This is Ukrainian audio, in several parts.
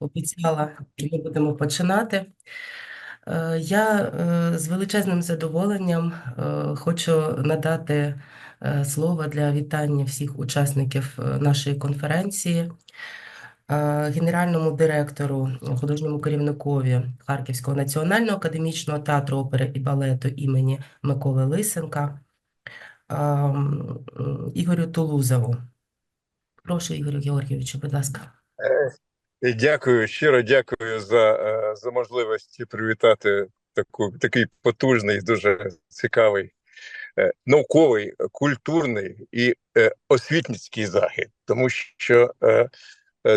обіцяла, ми будемо починати. Е, Я е, з величезним задоволенням е, хочу надати слово для вітання всіх учасників нашої конференції генеральному директору, художньому керівникові Харківського національного академічного театру опери і балету імені Миколи Лисенка Ігорю Тулузову. Прошу, Ігорю Георгійовичу, будь ласка. Дякую, щиро дякую за, е, за можливість привітати таку, такий потужний, дуже цікавий е, науковий, культурний і е, освітницький захід, тому що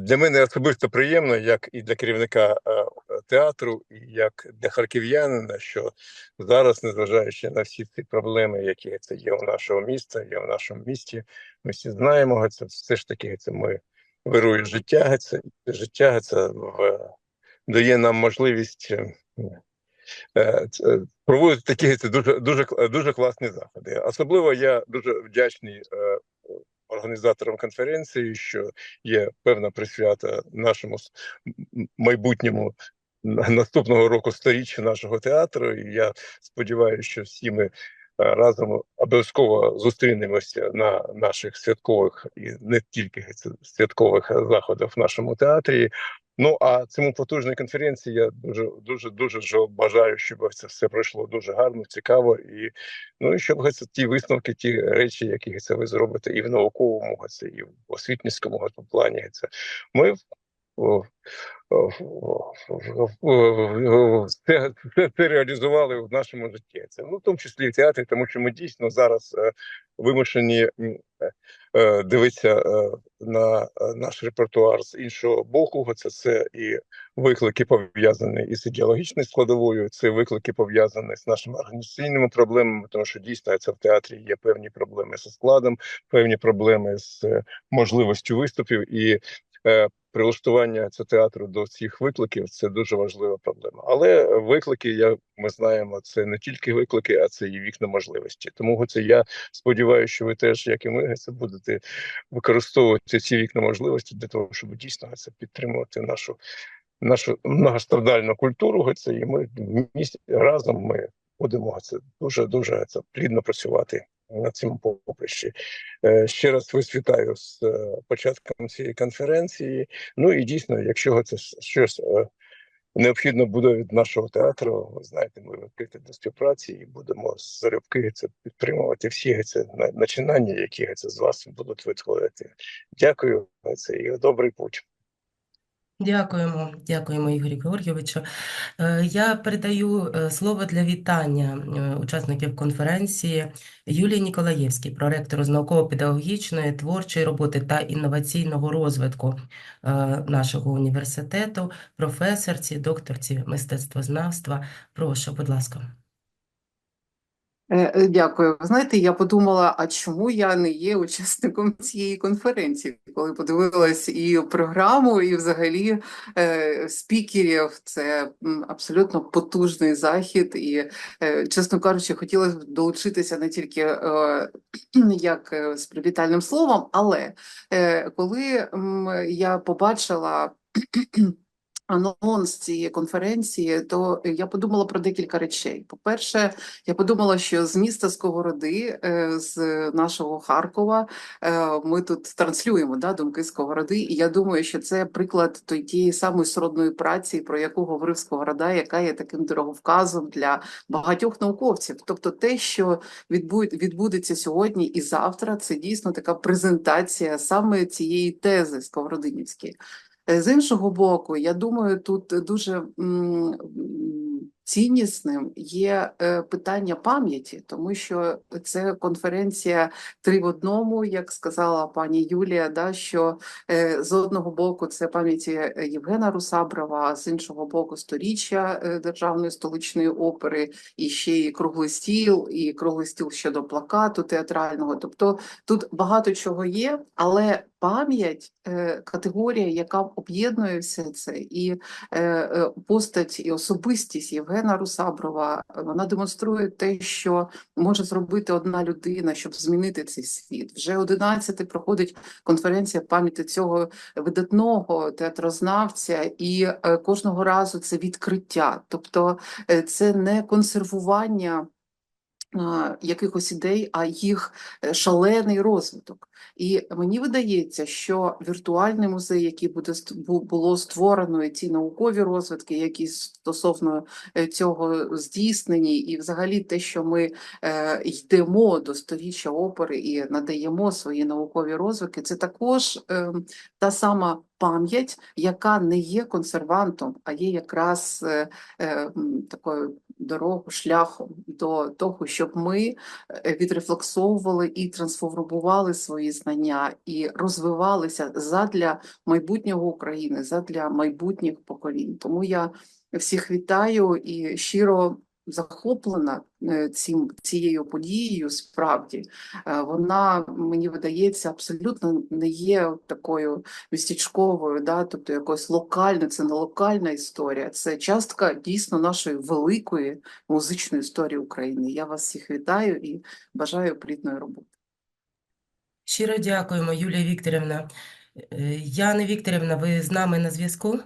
для мене особисто приємно, як і для керівника театру, і як для харків'янина, що зараз, незважаючи на всі ці проблеми, які це є у нашого міста, є в нашому місті, ми всі знаємо це. Все ж таки, це ми вирує життя, це життя це в дає нам можливість е, е, проводити такі це дуже дуже дуже класні заходи. Особливо я дуже вдячний е, організаторам конференції, що є певна присвята нашому майбутньому наступного року сторіччя нашого театру. І я сподіваюся, що всі ми. Е, Разом обов'язково зустрінемося на наших святкових і не тільки святкових заходах в нашому театрі. Ну а цьому потужній конференції я дуже дуже дуже бажаю, щоб це все пройшло дуже гарно, цікаво і ну і щоб це ті висновки, ті речі, які це ви зробите, і в науковому це, і в освітницькому плані. Це ми це, реалізували в нашому житті. Це ну в тому числі в театрі, тому що ми дійсно зараз е, вимушені е, е, дивитися е, на е, наш репертуар з іншого боку. Це це і виклики пов'язані із ідеологічною складовою, це виклики пов'язані з нашими організаційними проблемами, тому що дійсно це в театрі є певні проблеми зі складом, певні проблеми з е, можливістю виступів і. Е, Прилаштування театру до цих викликів це дуже важлива проблема. Але виклики, я ми знаємо, це не тільки виклики, а це і вікна можливості. Тому це я сподіваюся, що ви теж, як і ми, це будете використовувати ці вікна можливості для того, щоб дійсно це підтримувати нашу нашу многострадальну культуру. Це і ми разом ми будемо це дуже дуже це плідно працювати на цьому поприщі. Е, Ще раз вас вітаю з е, початком цієї конференції. Ну і дійсно, якщо це щось е, необхідно буде від нашого театру, ви знаєте, ми відкриті до співпраці і будемо з залюбки це підтримувати всі це на- начинання, які це з вас будуть виходити. Дякую, це і добрий путь. Дякуємо, дякуємо, Ігорю Георгійовичу. Е, Я передаю е, слово для вітання е, учасників конференції Юлії Ніколаєвській, проректору з науково-педагогічної, творчої роботи та інноваційного розвитку нашого університету, професорці, докторці мистецтвознавства. Прошу, будь ласка. Е, е, Дякую. Ви знаєте, я подумала, а чому я не є учасником цієї конференції, коли подивилась і програму, і взагалі е, спікерів. Це абсолютно потужний захід, і, е, чесно кажучи, хотілося б долучитися не тільки е, як е, з привітальним словом, але е, коли м, я побачила. Анонс цієї конференції, то я подумала про декілька речей. По-перше, я подумала, що з міста Сковороди, е, з нашого Харкова, е, ми тут транслюємо да, думки Сковороди, і я думаю, що це приклад тієї самої сродної праці, про яку говорив Сковорода, яка є таким дороговказом для багатьох науковців. Тобто, те, що відбуд- відбудеться сьогодні і завтра, це дійсно така презентація саме цієї тези Сковородинівської. Е, З іншого боку, я думаю, тут дуже ціннісним є е, питання пам'яті, тому що це конференція три в одному, як сказала пані Юлія, да, що е, з одного боку це пам'яті Євгена Русаброва, з іншого боку сторіччя е, Державної столичної опери, і ще й круглий стіл, і круглий стіл щодо плакату театрального. Тобто тут багато чого є, але пам'ять категорія, яка об'єднує все це, і постать і особистість Євгена. Євгена Русаброва, вона демонструє те, що може зробити одна людина, щоб змінити цей світ. Вже 11 проходить конференція пам'яті цього видатного театрознавця, і е, кожного разу це відкриття. Тобто е, це не консервування якихось ідей, а їх е, шалений розвиток. І мені видається, що віртуальний музей, який буде було створено, і ті наукові розвитки, які стосовно е, цього здійснені, і взагалі те, що ми е, йдемо до сторіччя опери і надаємо свої наукові розвитки, це також е, та сама пам'ять, яка не є консервантом, а є якраз е, е, м, такою дорогою, шляхом до того, щоб ми е, відрефлексовували і трансформували свої знання і розвивалися задля майбутнього України, задля майбутніх поколінь. Тому я всіх вітаю і щиро захоплена е, цим цією подією. Справді Е, вона мені видається абсолютно не є такою містечковою, да, тобто якось локальною, це не локальна історія, це частка дійсно нашої великої музичної історії України. Я вас всіх вітаю і бажаю плідної роботи. Щиро дякуємо, Юлія Вікторівна. Е, Яна Вікторівна, ви з нами на зв'язку?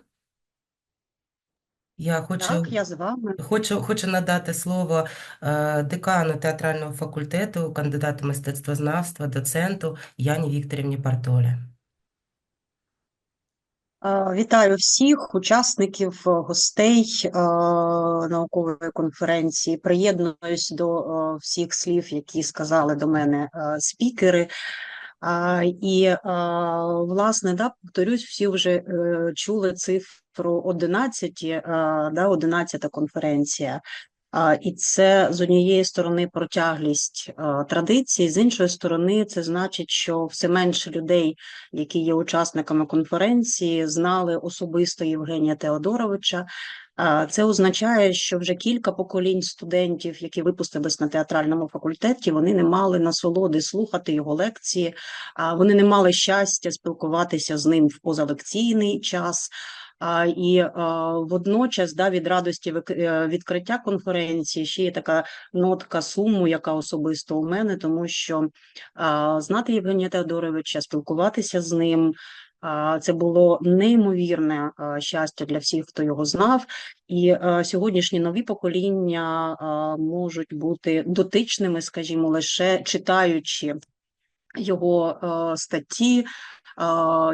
Я хочу, Так, я з вами. хочу, хочу надати слово е, декану театрального факультету, кандидату мистецтвознавства, доценту Яні Вікторівні Партолі. Е, Вітаю всіх учасників, е, гостей наукової конференції. Приєднуюсь до всіх слів, які сказали до мене спікери. І, е, власне, да, повторюсь, всі вже е, чули цифру 11, е, да, 11 конференція. І це з однієї сторони протяглість традицій, з іншої сторони, це значить, що все менше людей, які є учасниками конференції, знали особисто Євгенія Теодоровича. Це означає, що вже кілька поколінь студентів, які випустились на театральному факультеті, вони не мали насолоди слухати його лекції, вони не мали щастя спілкуватися з ним в позалекційний час. І водночас, да, від радості е, відкриття конференції ще є така нотка суму, яка особисто у мене, тому що знати Євгенія Теодоровича, спілкуватися з ним. Це було неймовірне щастя для всіх, хто його знав, і сьогоднішні нові покоління можуть бути дотичними, скажімо, лише читаючи його статті,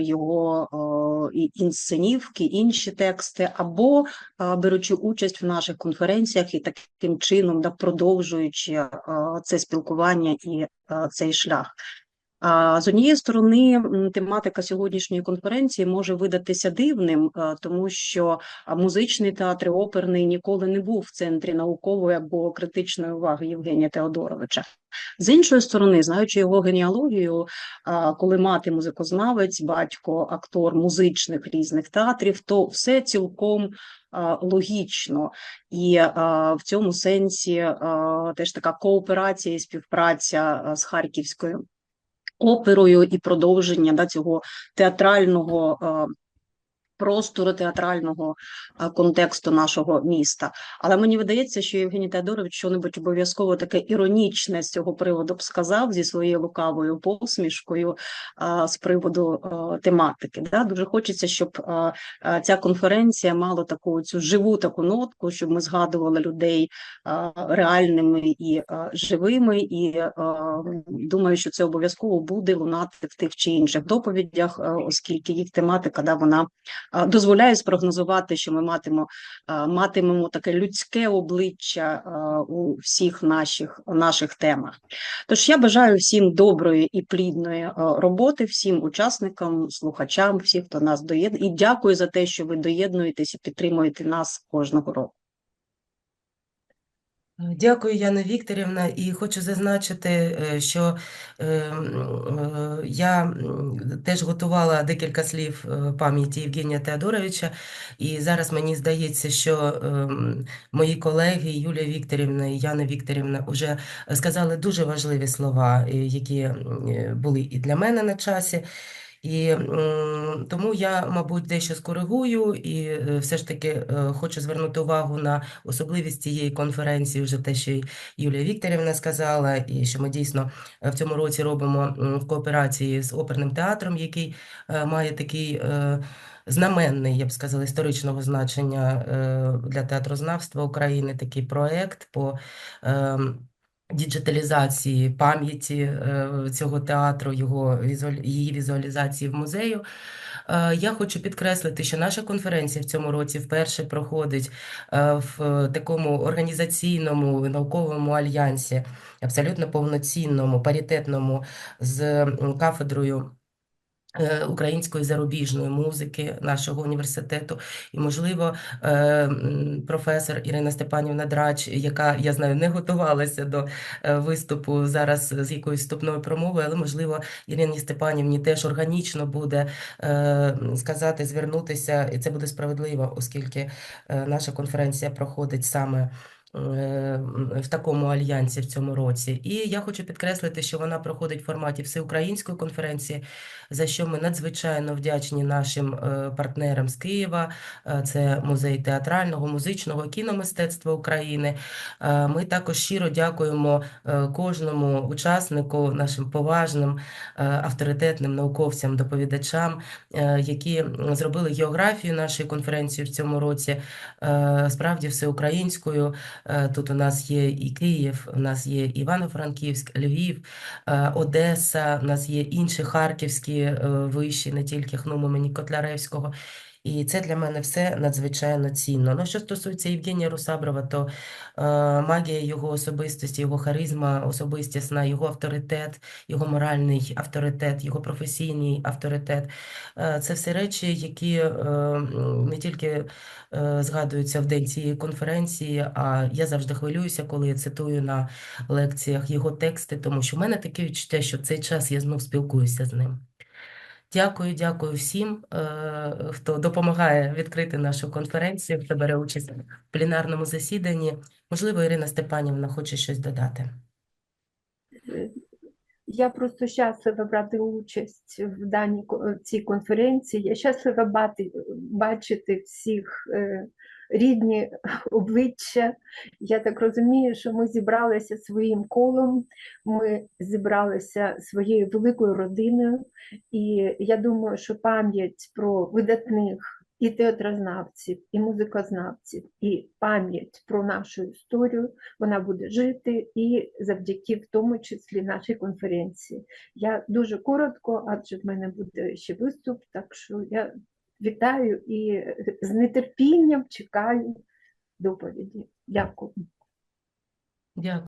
його інсценівки, інші тексти, або беручи участь в наших конференціях і таким чином да, продовжуючи це спілкування і цей шлях. З однієї сторони, тематика сьогоднішньої конференції може видатися дивним, е, тому що музичний театр оперний ніколи не був в центрі наукової або критичної уваги Євгенія Теодоровича. З іншої сторони, знаючи його генеалогію, коли мати музикознавець, батько, актор музичних різних театрів, то все цілком логічно. І в цьому сенсі теж така кооперація і співпраця з Харківською оперою і продовження да, цього театрального е, простору, театрального е, контексту нашого міста. Але мені видається, що Євгеній Теодорович що-небудь обов'язково таке іронічне з цього приводу б сказав зі своєю лукавою посмішкою е, з приводу е, тематики. Да? Дуже хочеться, щоб ця конференція мала таку цю живу таку нотку, щоб ми згадували людей реальними і живими, і думаю, що це обов'язково буде лунати в тих чи інших доповідях, оскільки їх тематика да, вона дозволяє спрогнозувати, що ми матимемо, е, матимемо таке людське обличчя у всіх наших, наших темах. Тож я бажаю всім доброї і плідної роботи, всім учасникам, слухачам, всіх, хто нас доєднує, і дякую за те, що ви доєднуєтесь і підтримуєте нас кожного року. Дякую, Яна Вікторівна, і хочу зазначити, е, що е, е, я теж готувала декілька слів е, пам'яті Євгенія Теодоровича, і зараз мені здається, що е, мої колеги Юлія Вікторівна і Яна Вікторівна вже сказали дуже важливі слова, е, які е, були і для мене на часі. І тому я, мабуть, дещо скоригую і е, все ж таки е, хочу звернути увагу на особливість цієї конференції, вже те, що Юлія Вікторівна сказала, і що ми дійсно е, в цьому році робимо в кооперації з оперним театром, який має такий знаменний, я б сказала, історичного значення для театрознавства України, такий проект по ем, діджиталізації пам'яті е, цього театру, його її візуалізації в музею. Е, Я хочу підкреслити, що наша конференція в цьому році вперше проходить е, в такому організаційному науковому альянсі, абсолютно повноцінному, паритетному з кафедрою. Е, Української зарубіжної музики нашого університету, і, можливо, е, професор Ірина Степанівна Драч, яка я знаю, не готувалася до е, виступу зараз з якоюсь вступною промовою, але можливо Ірині Степанівні теж органічно буде сказати, звернутися, і це буде справедливо, оскільки наша конференція проходить саме. Е, В такому альянсі в цьому році, і я хочу підкреслити, що вона проходить в форматі всеукраїнської конференції, за що ми надзвичайно вдячні нашим е, партнерам з Києва. Е, Це музей театрального, музичного кіномистецтва України. Ми також щиро дякуємо кожному учаснику, нашим поважним авторитетним науковцям, доповідачам, які зробили географію нашої конференції в цьому році справді всеукраїнською. Е, Тут у нас є і Київ, у нас є Івано-Франківськ, Львів, е, Одеса, у нас є інші харківські вищі, виші, не тільки Хнуму, мені Котляревського. І це для мене все надзвичайно цінно. Ну, що стосується Євгенія Русаброва, то е, магія його особистості, його харизма особистісна, його авторитет, його моральний авторитет, його професійний авторитет е, це все речі, які е, не тільки е, згадуються в день цієї конференції, а я завжди хвилююся, коли я цитую на лекціях його тексти, тому що в мене таке відчуття, що цей час я знов спілкуюся з ним. Дякую, дякую всім, е, хто допомагає відкрити нашу конференцію, хто бере участь в пленарному засіданні. Можливо, Ірина Степанівна хоче щось додати. Я просто щаслива брати участь в даній цій конференції. Я щаслива бати, бачити всіх е, рідні обличчя. Я так розумію, що ми зібралися своїм колом, ми зібралися своєю великою родиною, і я думаю, що пам'ять про видатних і театрознавців, і музикознавців, і пам'ять про нашу історію вона буде жити і завдяки в тому числі нашій конференції. Я дуже коротко, адже в мене буде ще виступ, так що я вітаю і з нетерпінням чекаю доповіді. Дякую. Дякую.